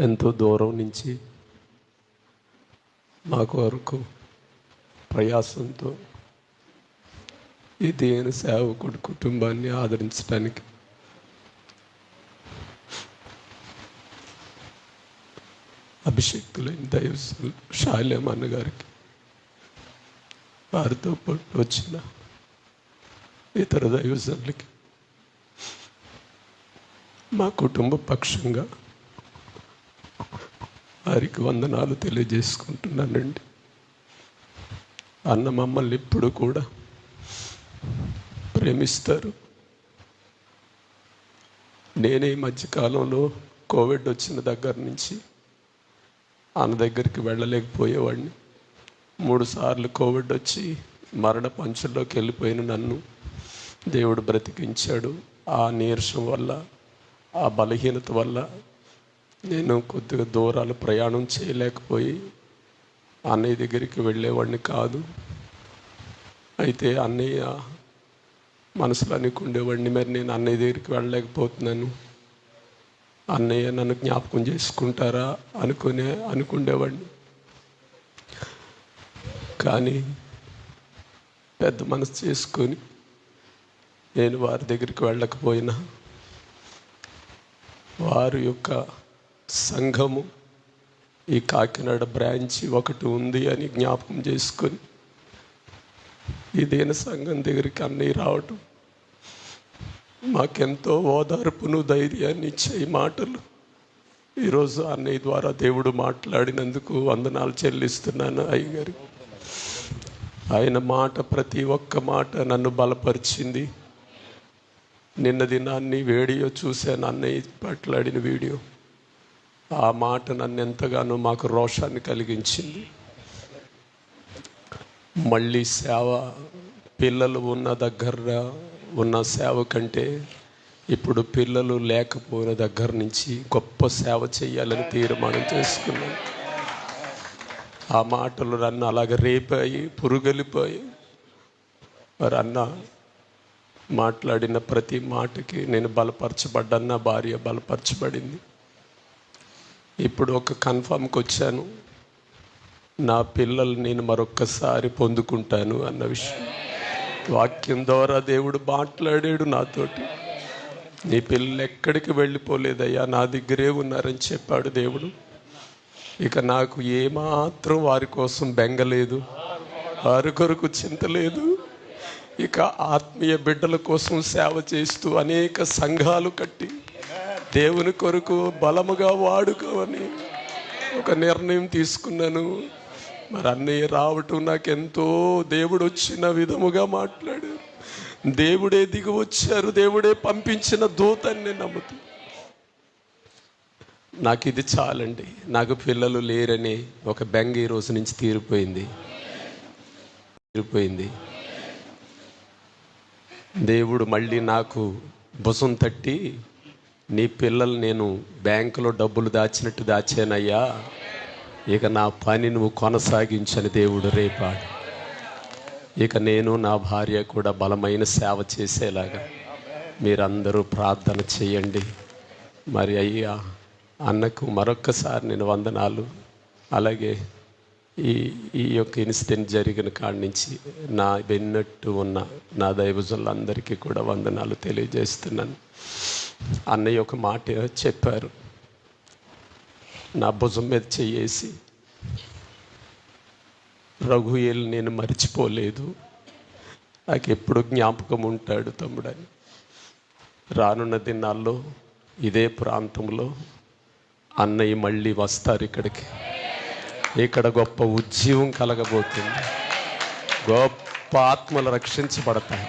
ఎంతో దూరం నుంచి నాకు వరకు ప్రయాసంతో ఈ దేని సేవకుడు కుటుంబాన్ని ఆదరించడానికి అభిషక్తులైన దైవ శాలేం అన్నగారికి వారితో పాటు వచ్చిన ఇతర దైవజనులకి మా కుటుంబ పక్షంగా వారికి వందనాలు తెలియజేసుకుంటున్నానండి. అన్న మమ్మల్ని ఇప్పుడు కూడా ప్రేమిస్తారు. నేనే ఈ మధ్యకాలంలో కోవిడ్ వచ్చిన దగ్గర నుంచి అన్న దగ్గరికి వెళ్ళలేకపోయేవాడిని. మూడు సార్లు కోవిడ్ వచ్చి మరణ పంచుల్లోకి వెళ్ళిపోయిన నన్ను దేవుడు బ్రతికించాడు. ఆ నీరసం వల్ల ఆ బలహీనత వల్ల నేను కొద్దిగా దూరాలు ప్రయాణం చేయలేకపోయి అన్నయ్య దగ్గరికి వెళ్ళేవాడిని కాదు. అయితే అన్నయ్య మనసులో అనుకుండేవాడిని మరి నేను అన్నయ్య దగ్గరికి వెళ్ళలేకపోతున్నాను. అన్నయ్య నన్ను జ్ఞాపకం చేసుకుంటారా అనుకునే అనుకుండేవాడిని. కానీ పెద్ద మనసు చేసుకొని నేను వారి దగ్గరికి వెళ్ళకపోయినా వారి యొక్క సంఘము ఈ కాకినాడ బ్రాంచ్ ఒకటి ఉంది అని జ్ఞాపకం చేసుకొని ఇదేన సంఘం దగ్గరికి అన్నయ్య రావటం. మాకెంతో ఓదార్పును ధైర్యాన్ని ఇచ్చే ఈ మాటలు. ఈరోజు అన్నయ్య ద్వారా దేవుడు మాట్లాడినందుకు వందనాలు చెల్లిస్తున్నాను అయ్యగారు. ఆయన మాట ప్రతి ఒక్క మాట నన్ను బలపరిచింది. నిన్న దినాన్ని వీడియో చూశాను అన్నయ్య మాట్లాడిన వీడియో. ఆ మాట నన్ను ఎంతగానో మాకు రోషాన్ని కలిగించింది. మళ్ళీ సేవ పిల్లలు ఉన్న దగ్గర ఉన్న సేవ కంటే ఇప్పుడు పిల్లలు లేకపోయిన దగ్గర నుంచి గొప్ప సేవ చేయాలని తీర్మానం చేసుకున్నాను. ఆ మాటలు నన్ను అలాగ రేపాయి పురుగలిపోయి. మరి అన్న మాట్లాడిన ప్రతి మాటకి నేను బలపరచబడ్డన్న భార్య బలపరచబడింది. ఇప్పుడు ఒక కన్ఫామ్కి వచ్చాను. నా పిల్లలు నేను మరొక్కసారి పొందుకుంటాను అన్న విషయం. వాక్యం ద్వారా దేవుడు మాట్లాడాడు నాతోటి. నీ పిల్లలు ఎక్కడికి వెళ్ళిపోలేదయ్యా నా దగ్గరే ఉన్నారని చెప్పాడు దేవుడు. ఇక నాకు ఏమాత్రం వారి కోసం బెంగలేదు వారి కొరకు చింత లేదు. ఇక ఆత్మీయ బిడ్డల కోసం సేవ చేస్తూ అనేక సంఘాలు కట్టి దేవుని కొరకు బలముగా వాడుకోవని ఒక నిర్ణయం తీసుకున్నాను. మరి అన్నయ్య రావటం నాకు ఎంతో దేవుడు వచ్చిన విధముగా మాట్లాడారు దేవుడే దిగి వచ్చారు దేవుడే పంపించిన దూతని నేను నమ్ముతూ. నాకు ఇది చాలండి. నాకు పిల్లలు లేరని ఒక బెంగ ఈ రోజు నుంచి తీరిపోయింది. తీరిపోయింది. దేవుడు మళ్ళీ నాకు భుజం తట్టి నీ పిల్లలు నేను బ్యాంకులో డబ్బులు దాచినట్టు దాచానయ్యా. ఇక నా పని నువ్వు కొనసాగించని దేవుడు రేపాడు ఇక నేను నా భార్య కూడా బలమైన సేవ చేసేలాగా మీరందరూ ప్రార్థన చేయండి. మరి అయ్యా అన్నకు మరొక్కసారి నేను వందనాలు. అలాగే ఈ ఈ యొక్క ఇన్సిడెంట్ జరిగిన కాడి నుంచి నా వెన్నట్టు ఉన్న నా దైవజులందరికీ కూడా వందనాలు తెలియజేస్తున్నాను. అన్నయ్య ఒక మాట చెప్పారు. నా భుజం మీద చేసి రఘుయేలు నేను మర్చిపోలేదు. నాకు ఎప్పుడు జ్ఞాపకం ఉంటాడు తమ్ముడని. రానున్న దినాల్లో ఇదే ప్రాంతంలో అన్నయ్య మళ్ళీ వస్తారు ఇక్కడికి. ఇక్కడ గొప్ప ఉజ్జీవం కలగబోతుంది. గొప్ప ఆత్మలు రక్షించబడతాయి.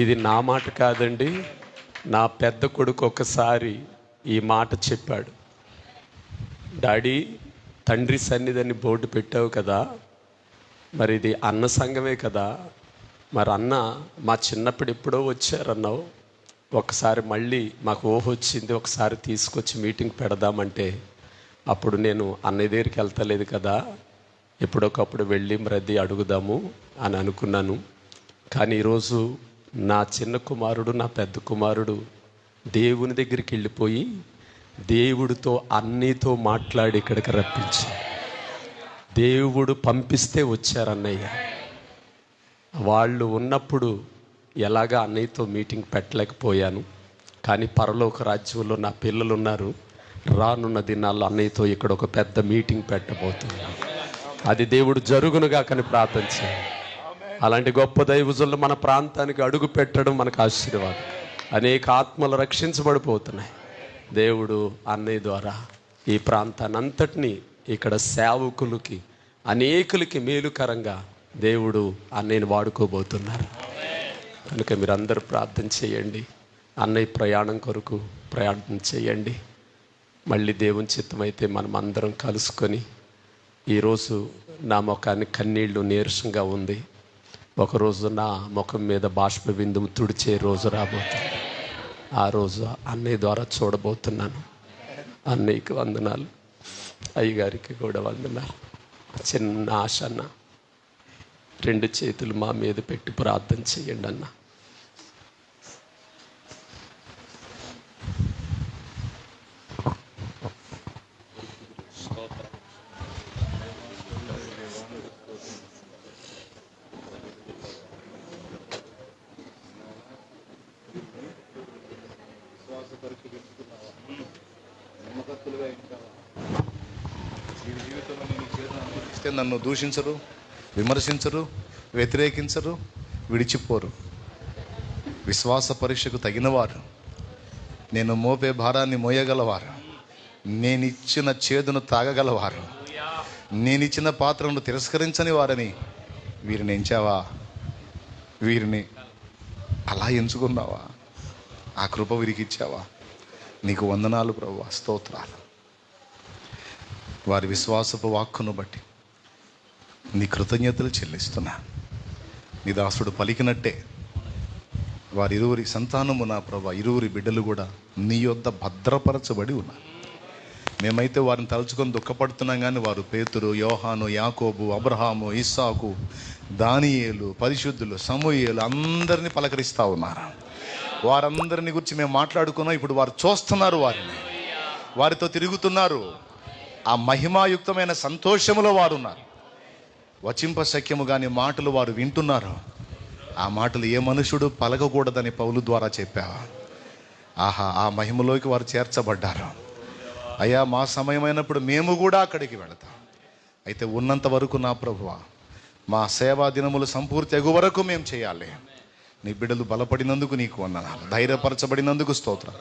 ఇది నా మాట కాదండి నా పెద్ద కొడుకు ఒకసారి ఈ మాట చెప్పాడు. డాడీ తండ్రి సన్నిధిని బోర్డు పెట్టావు కదా మరి ఇది అన్న సంఘమే కదా మరి అన్న మా చిన్నప్పుడు ఎప్పుడో వచ్చారన్నావు ఒకసారి మళ్ళీ మాకు ఊహ వచ్చింది ఒకసారి తీసుకొచ్చి మీటింగ్ పెడదామంటే అప్పుడు నేను అన్నయ్య దగ్గరికి వెళ్తలేదు కదా ఎప్పుడొకప్పుడు వెళ్ళి మరది అడుగుదాము అని అనుకున్నాను. కానీ ఈరోజు నా చిన్న కుమారుడు నా పెద్ద కుమారుడు దేవుని దగ్గరికి వెళ్ళిపోయి దేవుడితో అన్నీతో మాట్లాడి ఇక్కడికి రప్పించి. దేవుడు పంపిస్తే వచ్చారన్నయ్య వాళ్ళు ఉన్నప్పుడు ఎలాగా అన్నయ్యతో మీటింగ్ పెట్టలేకపోయాను. కానీ పరలోక రాజ్యంలో నా పిల్లలు ఉన్నారు రానున్న దినాల్లో అన్నయ్యతో ఇక్కడ ఒక పెద్ద మీటింగ్ పెట్టబోతున్నాను. అది దేవుడు జరుగునుగా కానీ ప్రార్థించాను అలాంటి గొప్ప దైవజులు మన ప్రాంతానికి అడుగు పెట్టడం మనకు ఆశీర్వాదం. అనేక ఆత్మలు రక్షించబడిపోతున్నాయి. దేవుడు అన్నయ్య ద్వారా ఈ ప్రాంతాన్ని అంతటినీ ఇక్కడ సేవకులకి అనేకులకి మేలుకరంగా దేవుడు అన్నయ్యని వాడుకోబోతున్నారు. కనుక మీరు అందరూ ప్రార్థన చేయండి. అన్నయ్య ప్రయాణం కొరకు ప్రయాణం చేయండి. మళ్ళీ దేవుని చిత్తమైతే మనం అందరం కలుసుకొని ఈరోజు నా ముఖానికి కన్నీళ్ళు నీరసంగా ఉంది. ఒకరోజు నా ముఖం మీద బాష్ప బిందువు తుడిచే రోజు రాబోతుంది. ఆ రోజు అన్నయ్య ద్వారా చూడబోతున్నాను. అన్నయ్యకి వందనాలు. అయ్యగారికి కూడా వందనాలు. చిన్న ఆశ అన్న. రెండు చేతులు మా మీద పెట్టి ప్రార్థన చేయండి అన్నా. జీవితంలో నేను నన్ను దూషించరు విమర్శించరు వ్యతిరేకించరు విడిచిపోరు. విశ్వాస పరీక్షకు తగినవారు. నేను మోపే భారాన్ని మోయగలవారు. నేనిచ్చిన చేదును తాగగలవారు. నేనిచ్చిన పాత్రను తిరస్కరించని వారని వీరిని ఎంచావా? వీరిని అలా ఎంచుకున్నావా? ఆ కృప వీరికి ఇచ్చావా నీకు వందనాలు ప్రభు స్తోత్రాలు వారి విశ్వాసపు వాక్కును బట్టి నీ కృతజ్ఞతలు చెల్లిస్తున్నా. నీ దాసుడు పలికినట్టే వారి ఇరువురి సంతానము నా ప్రభా ఇరువురి బిడ్డలు కూడా నీ యొద్ద భద్రపరచబడి ఉన్నారు మేమైతే వారిని తలుచుకొని దుఃఖపడుతున్నాం కానీ వారు పేతురు యోహాను యాకోబు అబ్రహాము ఇస్సాకు దానియేలు పరిశుద్ధులు సమూయేలు అందరినీ పలకరిస్తూ ఉన్నారు? వారందరిని గురించి మేము మాట్లాడుకున్నాం. ఇప్పుడు వారు చూస్తున్నారు వారిని. వారితో తిరుగుతున్నారు. ఆ మహిమాయుక్తమైన సంతోషములో వారు ఉన్నారు వచింప సఖ్యము కాని మాటలు వారు వింటున్నారు. ఆ మాటలు ఏ మనుషుడు పలకకూడదని పౌలు ద్వారా చెప్పావా ఆహా ఆ మహిమలోకి వారు చేర్చబడ్డారు. అయ్యా మా సమయమైనప్పుడు మేము కూడా అక్కడికి వెళతాం. అయితే ఉన్నంత వరకు నా ప్రభువ మా సేవా దినములు సంపూర్తి ఎగు వరకు మేము చేయాలి. నీ బిడ్డలు బలపడినందుకు నీకు వందనాలు ధైర్యపరచబడినందుకు స్తోత్రం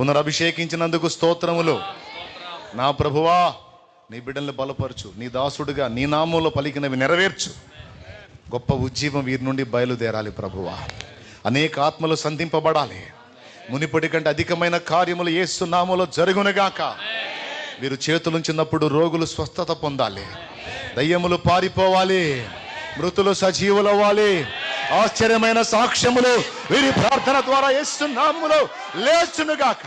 పునరభిషేకించినందుకు స్తోత్రములు. నా ప్రభువా నీ బిడ్డల్ని బలపరచు నీ దాసుడుగా నీ నామంలో పలికినవి నెరవేర్చు. గొప్ప ఉజ్జీవం వీరి నుండి బయలుదేరాలి ప్రభువా. అనేక ఆత్మలు సంధింపబడాలి. మునిపటి కంటే అధికమైన కార్యములు ఏసు నామంలో జరుగునుగాక. వీరు చేతులుంచినప్పుడు రోగులు స్వస్థత పొందాలి. దయ్యములు పారిపోవాలి. మృతులు సజీవులవ్వాలి. ఆశ్చర్యమైన సాక్ష్యములు వీరి ప్రార్థన ద్వారా ఇస్తున్నాములు లేచునుగాక.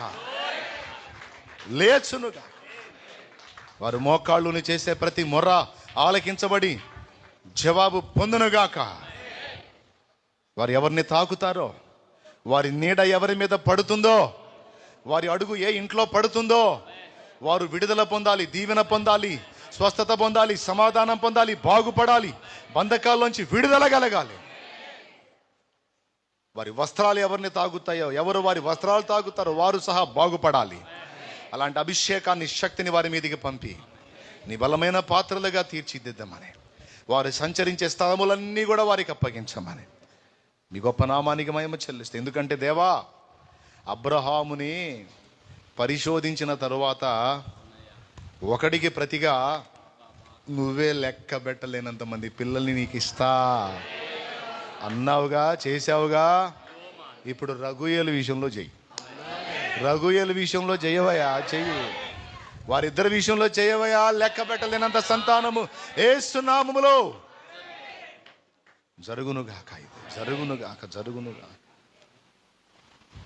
లేచునుగాక. వారు మోకాళ్ళుని చేసే ప్రతి మొర్ర ఆలకించబడి జవాబు పొందునుగాక. వారు ఎవరిని తాకుతారో వారి నీడ ఎవరి మీద పడుతుందో వారి అడుగు ఏ ఇంట్లో పడుతుందో వారు విడుదల పొందాలి దీవెన పొందాలి స్వస్థత పొందాలి సమాధానం పొందాలి బాగుపడాలి బంధకాల్లోంచి విడుదల కలగాలి. వారి వస్త్రాలు ఎవరిని తాగుతాయో ఎవరు వారి వస్త్రాలు తాగుతారో వారు సహా బాగుపడాలి. అలాంటి అభిషేకాన్ని శక్తిని వారి మీదకి పంపి నీ బలమైన పాత్రలుగా తీర్చిదిద్దామని వారు సంచరించే స్థలములన్నీ కూడా వారికి అప్పగించమని మీ గొప్ప నామానికి మహిమ చెల్లిస్తే ఎందుకంటే దేవా అబ్రహాముని పరిశోధించిన తరువాత ఒకడికి ప్రతిగా నువ్వే లెక్క పెట్టలేనంత మంది పిల్లల్ని నీకు ఇస్తా అన్నావుగా చేసావుగా ఇప్పుడు రఘుయేలు విషయంలో చెయ్యి. రఘుయేలు విషయంలో చేయవయా చెయ్యి. వారిద్దరి విషయంలో చేయవయా లెక్క పెట్టలేనంత సంతానము. ఏసునామములో జరుగునుగాక ఇది జరుగునుగాక జరుగునుగాక.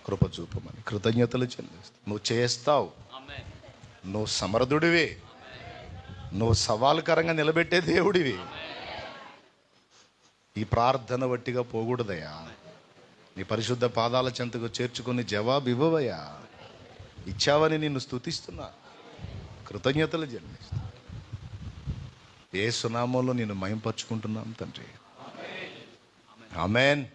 కృప చూపమని కృతజ్ఞతలు చెల్లిస్తావు నువ్వు చేస్తావు. నువ్వు సమర్థుడివి. నువ్వు సవాలుకరంగా నిలబెట్టే దేవుడివి. ఈ ప్రార్థన వట్టిగా పోకూడదయ్యా నీ పరిశుద్ధ పాదాల చెంతకు చేర్చుకొని జవాబు ఇవ్వవయ్యా ఇచ్చావని నిన్ను స్థుతిస్తున్నా కృతజ్ఞతలు చెల్లిస్తున్నా. ఏ సునామంలో నేను మయంపరుచుకుంటున్నాం తండ్రి. ఆమెన్.